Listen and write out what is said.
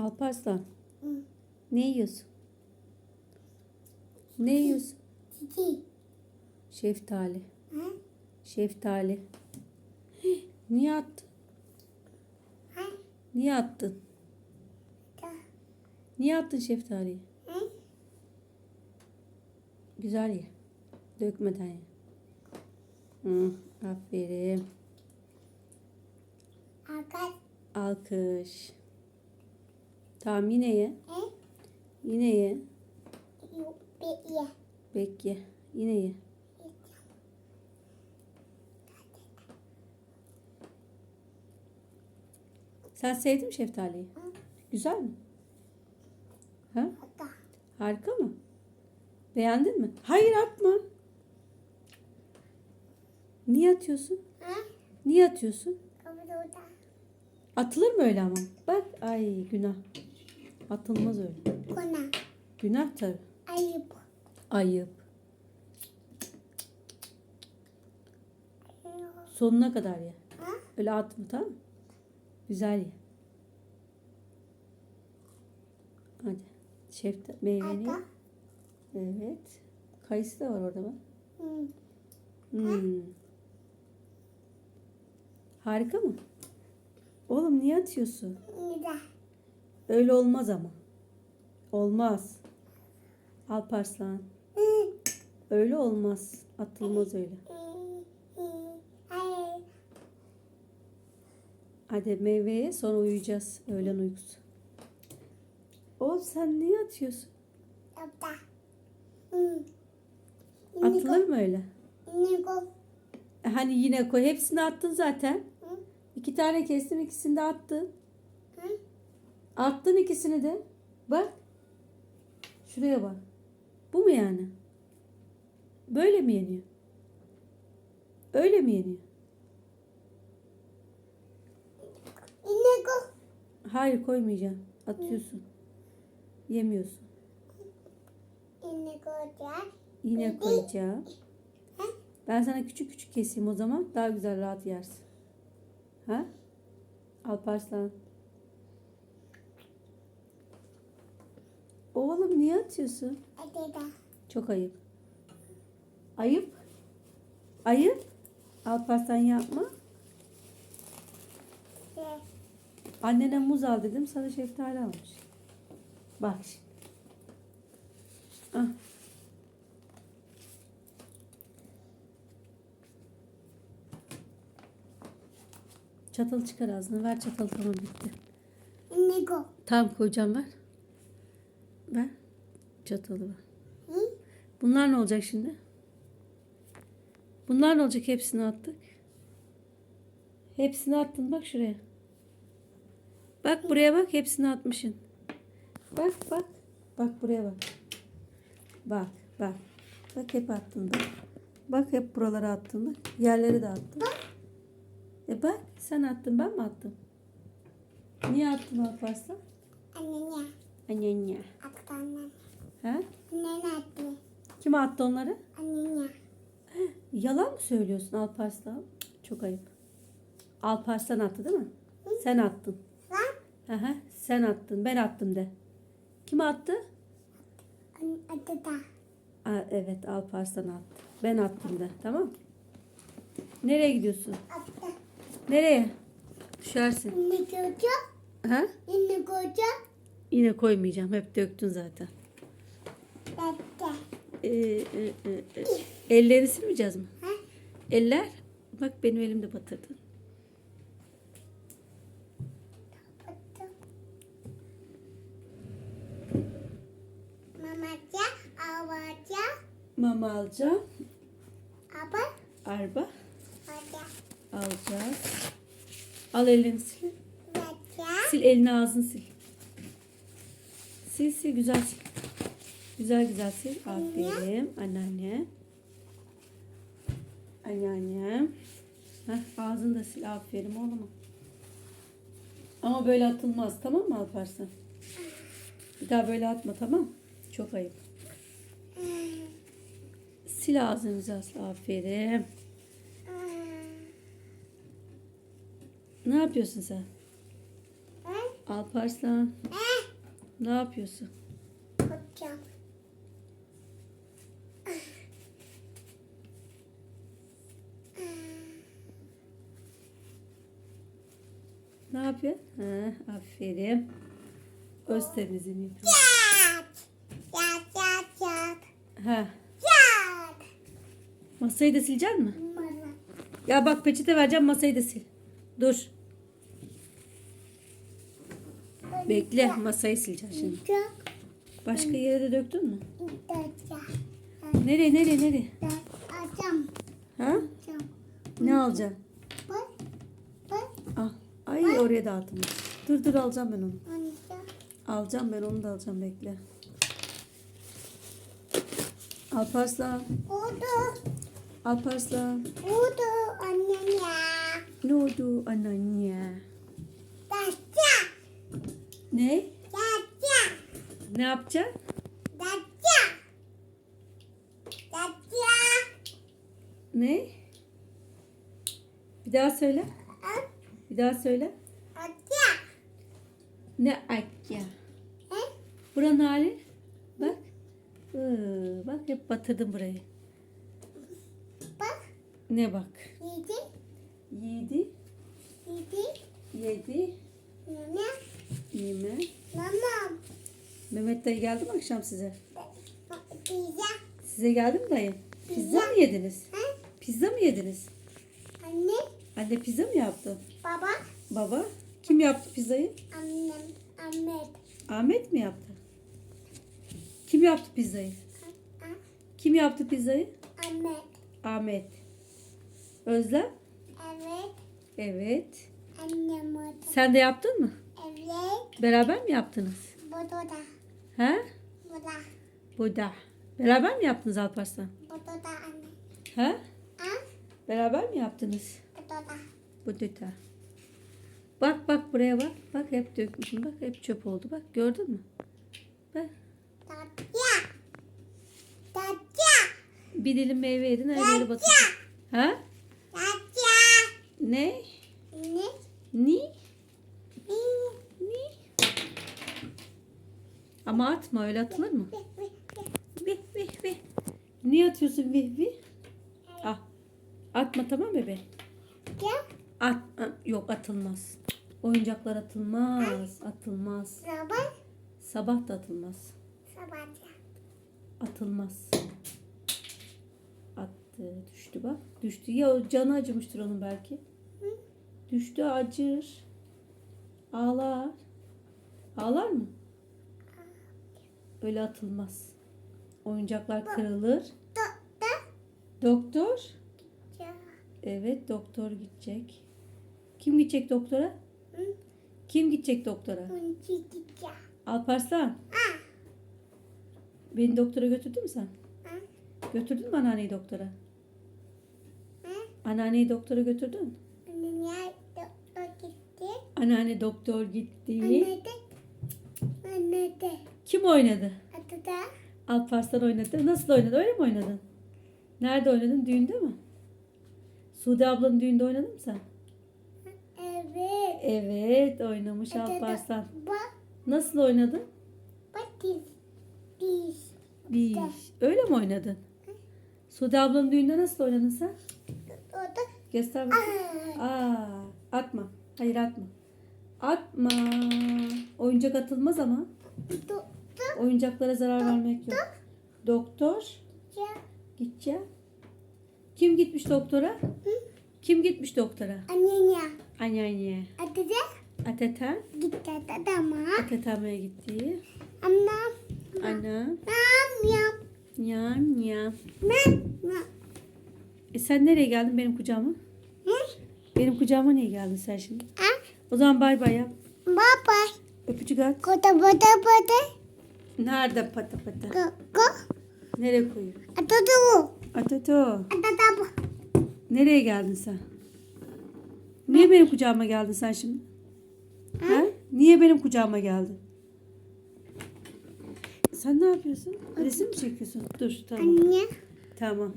Alparslan Hı. ne yiyorsun? Ne yiyorsun? İki. Şeftali. Ha? Şeftali. Hih, Niye attın? Ha? Niye attın? Da. Niye attın şeftaliyi? Ha? Güzel ye. Dökmeden ye. Hı, aferin. Akat. Alkış. Tamam yine ye. Ha? Yine ye. Bekle. Yine ye. Sen sevdin mi şeftaliyi? Hı. Güzel mi? Ha? Harika mı? Beğendin mi? Hayır atma. Niye atıyorsun? Ha? Niye atıyorsun? Burada. Atılır mı öyle ama? Bak ay günah. Atılmaz öyle. Kona. Günah tabii. Ayıp. Ayıp. Sonuna kadar ye. Ha? Öyle atma tamam mı? Güzel ye. Hadi. Şefta meyveni. Ada. Evet. Kayısı da var orada bak. Hı. Hmm. Harika mı? Oğlum niye atıyorsun? Da. Öyle olmaz ama. Olmaz. Alparslan. Öyle olmaz. Atılmaz öyle. Hadi meyveye sonra uyuyacağız. Öğlen uykusu. Oğlum sen niye atıyorsun? Atılır mı öyle? E Hani yine koy. Hepsini attın zaten. İki tane kestim ikisini de attın. Attın ikisini de. Bak. Şuraya bak. Bu mu yani? Böyle mi yeniyor? Öyle mi yeniyor? Niko. Hayır koymayacağım. Atıyorsun. Yemiyorsun. Niko da. Yine koyacağım. Ben sana küçük küçük keseyim o zaman. Daha güzel rahat yersin. Ha? Alparslan. Oğlum niye atıyorsun? Çok ayıp. Ayıp. Ayıp. Alparslan yapma. Annene muz al dedim. Sana şeftali almış. Bak şimdi. Ah. Çatalı çıkar ağzına. Ver çatalı tamam bitti. Niko. Tamam koyacağım ver. Ver. Çatalı. Hı? Bunlar ne olacak şimdi? Bunlar ne olacak? Hepsini attık. Hepsini attın bak şuraya. Bak buraya bak hepsini atmışsın. Bak bak. Bak buraya bak. Bak bak. Bak hep attın bak. Bak hep buralara attın bak. Yerlere de attın. E bak sen attın ben mi attım? Niye attın Alparslan? Annene. Annenye. Aktanlar. Ha? Annene attı. Kim attı onları? Annene. Yalan mı söylüyorsun Alparslan? Çok ayıp. Alparslan attı değil mi? Sen attın. Hı hı, sen attın. Ben attım de. Kim attı? Adı da. Aa, evet Alparslan attı. Ben attım de. Tamam Nereye gidiyorsun? Attı. Nereye? Düşersin. Ne koca? Ha? Ne koca? Yine koymayacağım. Hep döktün zaten. E, e, e. Elleri silmeyeceğiz mi? Ha? Eller. Bak benim elimde batırdın. Mamaca. Avaca. Mama alacağım. Aba. Arba alacağız. Al ellerini sil. Sil elini ağzını sil. Sil sil güzel sil. Güzel güzel sil. Aferin. Anneanne. Anneannem. Heh, ağzını da sil. Aferin oğlum. Ama böyle atılmaz. Tamam mı Alparslan? Bir daha böyle atma tamam Çok ayıp. Sil ağzını güzel sil. Aferin. Ne yapıyorsun sen? Alparslan. Ne yapıyorsun? Hocam. Ne yapıyorsun? Ha, aferin. Öz temizliğini yapıyorsun. Yat. Yat yat yat. Ha. Yat. Masayı da silecek mi? Ya bak peçete vereceğim masayı da sil. Dur. Bekle masayı sileceğim şimdi. Başka yere de döktün mü? Nereye nereye nereye? Ha? Ne alacaksın? Ay oraya dağıtım. Dur dur alacağım ben onu. Hocam. Alacağım ben onu da alacağım bekle. Alparslan. Oldu. Alparslan. Oldu annem ya. Ne oldu anneanne? Daça. Ne? Daça. Ne yapacaksın? Daça. Daça. Ne? Bir daha söyle. Bir daha söyle. Ne akya? He? Buranın hali? Bak. Iı, bak hep batırdım burayı. Bak. Ne bak? Yedi. Yedi. Yedi. Yedi. Nene. Yeme. Mama. Mehmet dayı geldi mi akşam size? Pizza. Size geldi mi dayı? Pizza mı yediniz? Ha? Pizza mı yediniz? Anne. Anne pizza mı yaptı? Baba. Baba? Kim yaptı pizzayı? Annem. Ahmet. Ahmet mi yaptı? Kim yaptı pizzayı? Ha? Kim yaptı pizzayı? Ahmet. Ahmet. Özlem? Evet. Evet. Annem orada. Sen de yaptın mı? Evet. Beraber mi yaptınız? Burada da. He? Burada. Burada. Beraber mi yaptınız Alparslan? Burada da anne. He? Ha? Beraber mi yaptınız? Burada da. Burada. Bak bak buraya bak. Bak hep dökmüşüm. Bak hep çöp oldu. Bak gördün mü? Bak. Daça. Daça. Bir dilim meyve yedin her yeri batırdın. Ha? Daça. Ne? Ne? Ni? Ne? Ni? Ama atma öyle atılır mı? Vih vih vih. Niye atıyorsun vih vih? Ah. Atma tamam bebe. Ya. At, at- yok atılmaz. Oyuncaklar atılmaz. Atılmaz. Sabah. Sabah da atılmaz. Sabahça. Atılmaz. Attı. Düştü bak. Düştü. Ya canı acımıştır onun belki. Düştü acır. Ağlar. Ağlar mı? Öyle atılmaz. Oyuncaklar kırılır. Da. Da. Doktor. Ya. Evet doktor gidecek. Kim gidecek doktora? Hı? Kim gidecek doktora? Alparslan. Ha. Beni doktora götürdün mü sen? Ha. Götürdün mü anneanneyi doktora? Ha. Anneanneyi doktora götürdün. Anne doktor gitti. Anneanne doktor gitti. Anne de. Anne de. Kim oynadı? Adı da. Alparslan oynadı. Nasıl oynadı? Öyle mi oynadın? Nerede oynadın? Düğünde mi? Sude ablanın düğünde oynadın mı sen? Evet. Oynamış Alparslan. Nasıl oynadın? Diz. Bir. Öyle mi oynadın? Sude ablanın düğünde nasıl oynadın sen? Orada. Göster bakayım. Aa. Atma. Hayır atma. Atma. Oyuncak atılmaz ama. Doktor. Oyuncaklara zarar vermek yok. Doktor. Gideceğim. Kim gitmiş doktora? Kim gitmiş doktora? Anne ya. Anneanne. Adı da. Ateten. Gitti adama. Atetemeye gitti. Annem. Annem. Nam yap. Nyam nyam. Nam yap. E sen nereye geldin benim kucağıma? Hı? Benim kucağıma niye geldin sen şimdi? Ha? O zaman bay bay yap. Baba. Öpücük at. Kota bada bada. Nerede pata pata? Ko. Ko. Nereye koyuyor? Adı da o. Ateto. Adı da bu. Nereye geldin sen? Niye benim kucağıma geldin sen şimdi? Ha? Niye benim kucağıma geldin? Sen ne yapıyorsun? Resim mi çekiyorsun? Dur tamam. Anne. Tamam.